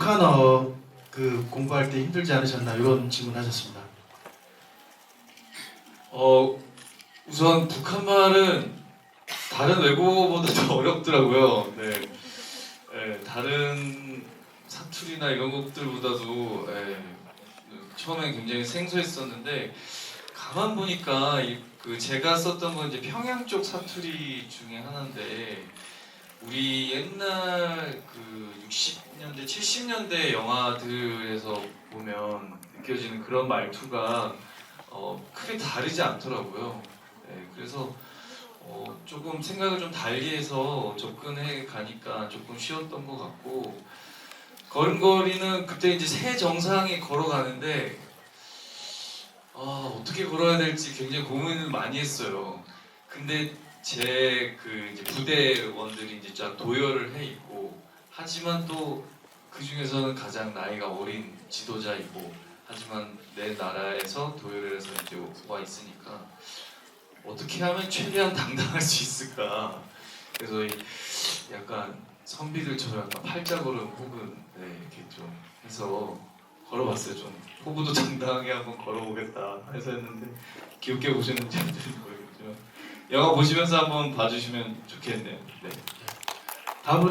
북한어 그 공부할 때 힘들지 않으셨나 이런 질문하셨습니다. 어 우선 북한 말은 다른 외국어보다 더 어렵더라고요. 네. 네, 다른 사투리나 이런 것들보다도 예, 처음엔 굉장히 생소했었는데 가만 보니까 이, 그 제가 썼던 건 이제 평양 쪽 사투리 중에 하나인데 우리 옛날 그 60 년대 70년대 영화들에서 보면 느껴지는 그런 말투가 어, 크게 다르지 않더라고요. 네, 그래서 어, 조금 생각을 좀 달리 해서 접근해 가니까 조금 쉬웠던 것 같고 걸음걸이는 그때 이제 새 정상에 걸어가는데 아, 어떻게 걸어야 될지 굉장히 고민을 많이 했어요. 근데 제 그 부대원들이 이제 쫙 도열을 해 있고 하지만 또 그 중에서는 가장 나이가 어린 지도자이고 하지만 내 나라에서 도열을 해서 이제 와 있으니까 어떻게 하면 최대한 당당할 수 있을까? 그래서 이 약간 선비들처럼 약간 팔자걸음 혹은 네, 이렇게 좀 해서 걸어봤어요. 좀 포부도 당당하게 한번 걸어보겠다 해서 했는데 귀엽게 안 되는 거예요 영화 보시면서 한번 봐주시면 좋겠네요. 네. 다음으로